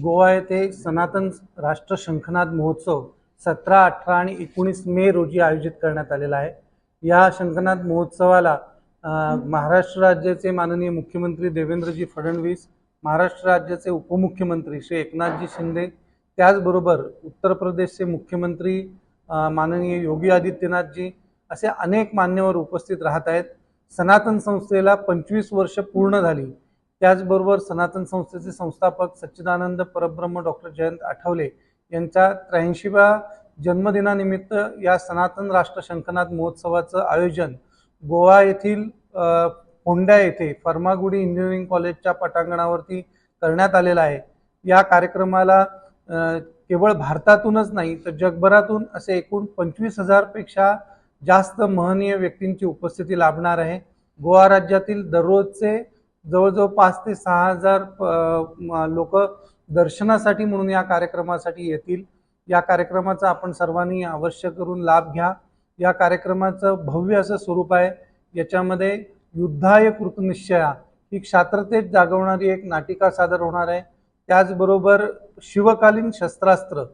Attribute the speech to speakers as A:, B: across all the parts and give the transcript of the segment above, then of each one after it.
A: गोवा येथे सनातन राष्ट्र शंखनाद महोत्सव सतरा अठरा आणि एकोणीस मे रोजी आयोजित करण्यात आलेला आहे. या शंखनाद महोत्सवाला महाराष्ट्र राज्याचे माननीय मुख्यमंत्री देवेंद्रजी फडणवीस महाराष्ट्र राज्याचे उपमुख्यमंत्री श्री एकनाथजी शिंदे त्याचबरोबर उत्तर प्रदेशचे मुख्यमंत्री माननीय योगी आदित्यनाथजी असे अनेक मान्यवर उपस्थित राहत आहेत. सनातन संस्थेला पंचवीस वर्ष पूर्ण झाली. त्याचबरोबर सनातन संस्थेचे संस्थापक सच्चिदानंद परब्रह्म डॉक्टर जयंत आठवले यांच्या त्र्याऐंशीव्या जन्मदिनानिमित्त या सनातन राष्ट्र शंखनाद महोत्सवाचं आयोजन गोवा येथील होंडा येथे फर्मागुडी इंजिनिअरिंग कॉलेजच्या पटांगणावरती करण्यात आलेलं आहे. या कार्यक्रमाला केवळ भारतातूनच नाही तर जगभरातून असे एकूण पंचवीस हजारपेक्षा जास्त महनीय व्यक्तींची उपस्थिती लाभणार आहे. गोवा राज्यातील दररोजचे जवळजवळ पाच ते सहा हजार लोक दर्शनासाठी म्हणून या कार्यक्रमासाठी येतील. या कार्यक्रमाचा आपण सर्वांनी अवश्य करून लाभ घ्या. या कार्यक्रमाचं भव्य असं स्वरूप आहे. याच्यामध्ये युद्धाय कृतनिश्चया ही क्षात्रतेज जागवणारी एक नाटिका सादर होणार आहे. त्याचबरोबर शिवकालीन शस्त्रास्त्र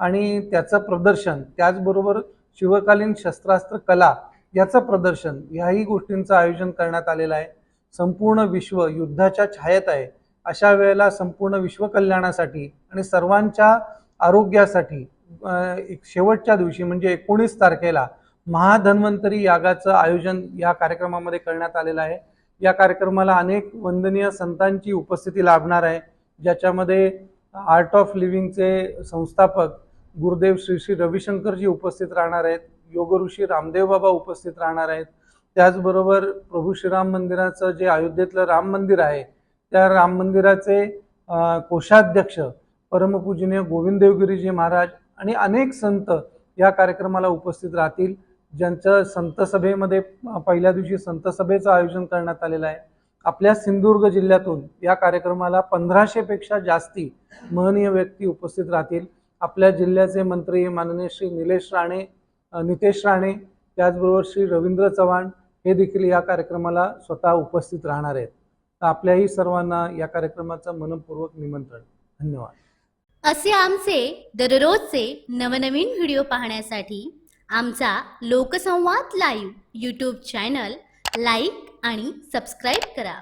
A: आणि त्याचं प्रदर्शन त्याचबरोबर शिवकालीन शस्त्रास्त्र कला याचं प्रदर्शन याही गोष्टींचं आयोजन करण्यात आलेलं आहे. संपूर्ण विश्व युद्धाच्या छायेत आहे. अशा वेळेला संपूर्ण विश्व कल्याणासाठी आणि सर्वांच्या आरोग्यासाठी एक शेवटच्या दिवशी म्हणजे एकोणीस तारखेला महाधन्वंतरी यागाचं आयोजन या कार्यक्रमामध्ये करण्यात आलेलं आहे. या कार्यक्रमाला अनेक वंदनीय संतांची उपस्थिती लाभणार आहे. ज्याच्यामध्ये आर्ट ऑफ लिव्हिंगचे संस्थापक गुरुदेव श्री श्री रविशंकरजी उपस्थित राहणार आहेत. योगऋषी रामदेव बाबा उपस्थित राहणार आहेत. त्याचबरोबर प्रभू श्रीराम मंदिराचं जे अयोध्येतलं राम मंदिर आहे त्या राम मंदिराचे कोषाध्यक्ष परमपूजनीय गोविंद देवगिरीजी महाराज आणि अनेक संत या कार्यक्रमाला उपस्थित राहतील. ज्यांचं संतसभेमध्ये पहिल्या दिवशी संतसभेचं आयोजन करण्यात आलेलं आहे. आपल्या सिंधुदुर्ग जिल्ह्यातून या कार्यक्रमाला पंधराशेपेक्षा जास्ती महनीय व्यक्ती उपस्थित राहतील. आपल्या जिल्ह्याचे मंत्री माननीय श्री निलेश राणे नितेश राणे त्याचबरोबर श्री रवींद्र चव्हाण हे देखील या कार्यक्रमाला स्वतः उपस्थित राहणार आहेत. तर आपल्याही सर्वांना या कार्यक्रमाचं मनपूर्वक निमंत्रण. धन्यवाद.
B: असे आमचे दररोजचे नवनवीन व्हिडिओ पाहण्यासाठी आमचा Loksamvad live YouTube channel like आणि सबस्क्राईब करा.